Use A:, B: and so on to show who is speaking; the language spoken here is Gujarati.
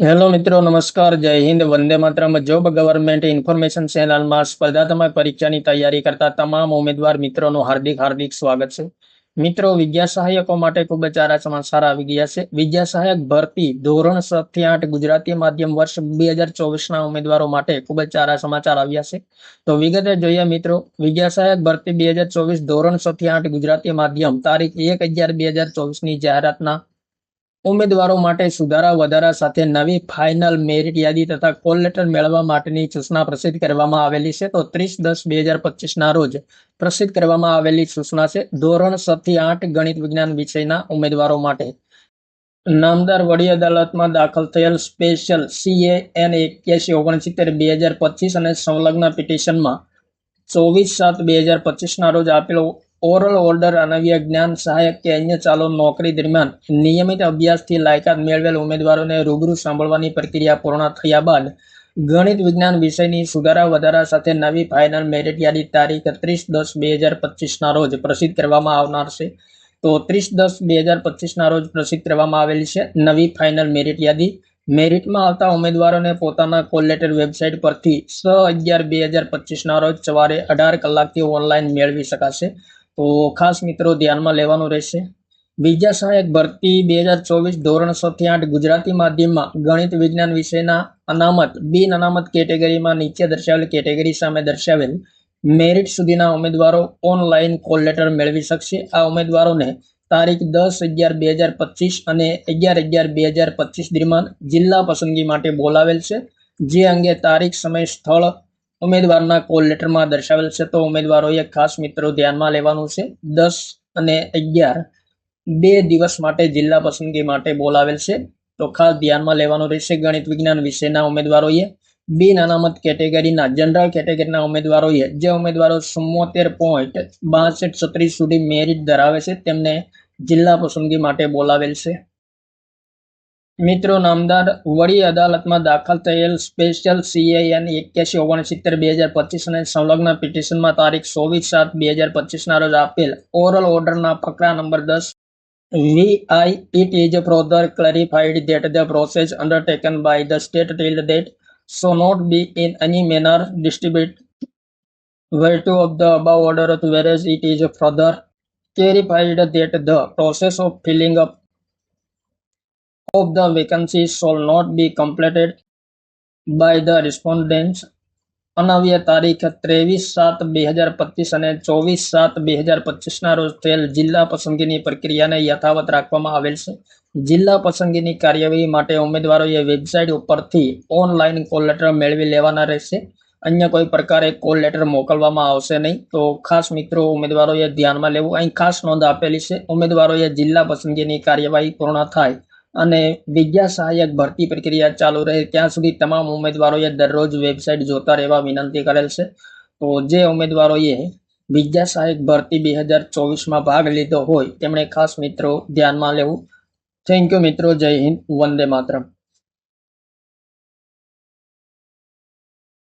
A: હેલો મિત્રો, નમસ્કાર, જય હિન્દ, વંદે માતરમ. જોબ ગવર્મેન્ટ ઇન્ફોર્મેશન ચેનલમાં સ્પર્ધાત્મક પરીક્ષાની તૈયારી કરતા તમામ ઉમેદવાર મિત્રોનું હાર્દિક હાર્દિક સ્વાગત છે. મિત્રો, વિદ્યા સહાયકો માટે ખૂબ જ સારા સમાચાર આવી ગયા છે. વિદ્યા સહાયક ભરતી ધોરણથી આઠ ગુજરાતી માધ્યમ વર્ષ બે હજાર ચોવીસના ઉમેદવારો માટે ખૂબ જ સારા સમાચાર આવ્યા છે. તો વિગતે જોઈએ મિત્રો, વિદ્યા સહાયક ભરતી બે હજાર ચોવીસ ધોરણથી આઠ ગુજરાતી માધ્યમ તારીખ એક અગિયાર બે હજાર ચોવીસની જાહેરાતના ઉમેદવારો માટે સુધારા વધારા સાથે નવી ફાઇનલ મેરિટ યાદી તથા કોલ લેટર મેળવવા માટેની સૂચના પ્રસિદ્ધ કરવામાં આવેલી છે. તો ત્રીસ દસ બે હજાર પચીસના રોજ પ્રસિદ્ધ કરવામાં આવેલી સૂચના છે. ધોરણ સથી આઠ ગણિત વિજ્ઞાન વિષયના ઉમેદવારો માટે. નામદાર વડી અદાલતમાં દાખલ થયેલ સ્પેશિયલ સીએ એન એક્યાસી ઓગણસિત્તેર બે હજાર પચીસ અને સંલગ્ન પિટિશનમાં ચોવીસ સાત બે હજાર પચીસના રોજ આપેલો ઓરલ ઓર્ડર અનવ્ય જ્ઞાન સહાયક કે અન્ય ચાલો નોકરી દરમિયાન નિયમિત અભ્યાસથી લાયકાત મેળવેલ ઉમેદવારોને રૂબરૂ સાંભળવાની પ્રક્રિયા પૂર્ણ થયા બાદ ગણિત વિજ્ઞાન વિષયની સુધારા વધારા સાથે નવી ફાઇનલ મેરિટ યાદી તારીખ ત્રીસ દસ બે હજાર પચીસના રોજ પ્રસિદ્ધ કરવામાં આવનાર છે. તો ત્રીસ દસ બે હજાર પચીસના રોજ પ્રસિદ્ધ કરવામાં આવેલી છે નવી ફાઇનલ મેરિટ યાદી. મેરિટમાં આવતા ઉમેદવારોને પોતાના કોલ લેટર વેબસાઇટ પરથી છ અગિયાર બે હજાર પચીસના રોજ સવારે અઢાર કલાકથી ઓનલાઈન મેળવી શકાશે. તો ખાસ મિત્રો ધ્યાનમાં લેવાનું રહેશે. બીજા સહાયક ભરતી બે હજાર ચોવીસ ધોરણથી આઠ ગુજરાતી માધ્યમમાં ગણિત વિજ્ઞાન વિષયના અનામત બિન અનામત કેટેગરીમાં નીચે દર્શાવેલ કેટેગરી સામે દર્શાવેલ મેરિટ સુધીના ઉમેદવારો ઓનલાઈન કોલ લેટર મેળવી શકશે. આ ઉમેદવારોને તારીખ દસ અગિયાર બે હજાર પચીસ અને અગિયાર અગિયાર બે હજાર પચીસ દરમિયાન જિલ્લા પસંદગી માટે બોલાવેલ છે. જે અંગે તારીખ, સમય, સ્થળ ઉમેદવારના કોલ લેટરમાં દર્શાવેલ છે તો ઉમેદવારોએ ખાસ મિત્રો ધ્યાનમાં લેવાનું છે. દસ અને અગિયાર બે દિવસ માટે જિલ્લા પસંદગી માટે બોલાવેલ છે. તો ખાસ ધ્યાનમાં લેવાનું રહેશે ગણિત વિજ્ઞાન વિષયના ઉમેદવારોએ. બિન અનામત કેટેગરીના જનરલ કેટેગરીના ઉમેદવારોએ જે ઉમેદવારો ચુમ્મોતેર પોઈન્ટ બાસઠ છત્રીસ સુધી મેરિટ ધરાવે છે તેમને જિલ્લા પસંદગી માટે બોલાવેલ છે. મિત્રો નામદાર વડી અદાલતમાં દાખલ થયેલ સ્પેશિયલ સીએએન એક્યાસી ઓગણસિત્તેર બે હજાર પચીસ અને સંલગ્ન પિટિશનમાં તારીખ ચોવીસ સાત બે હજાર પચીસના રોજ આપેલ ઓરલ ઓર્ડરના ફકરા નંબર દસ VI it is further clarified that the process undertaken by the state till date so not be in any manner distribute virtue of the above order whereas it is further clarified that the process of filling up of the vacancies shall not be completed by the respondents. અનવ્ય તારીખ ત્રેવીસ સાત બે હજાર પચીસ અને ચોવીસ સાત બે હજાર પચીસના રોજ થયેલ જિલ્લા પસંદગીની પ્રક્રિયાને યથાવત રાખવામાં આવેલ છે. જિલ્લા પસંદગીની કાર્યવાહી માટે ઉમેદવારોએ વેબસાઇટ ઉપરથી ઓનલાઈન કોલ લેટર મેળવી લેવાના રહેશે. અન્ય કોઈ પ્રકારે કોલ લેટર મોકલવામાં આવશે નહીં. તો ખાસ મિત્રો, ઉમેદવારોએ ધ્યાનમાં લેવું. અહીં ખાસ નોંધ આપેલી છે. ઉમેદવારોએ જિલ્લા પસંદગીની કાર્યવાહી પૂર્ણ થાય અને વિદ્યા સહાયક ભરતી પ્રક્રિયા ચાલુ રહે ત્યાં સુધી તમામ ઉમેદવારોએ દરરોજ વેબસાઇટ જોતા રહેવા વિનંતી કરેલ છે. તો જે ઉમેદવારોએ વિદ્યા સહાયક ભરતી બે હજાર ચોવીસમાં ભાગ લીધો હોય, તેમણે ખાસ મિત્રો ધ્યાનમાં લેવું. થેન્ક યુ મિત્રો, જય હિન્દ, વંદે માતરમ.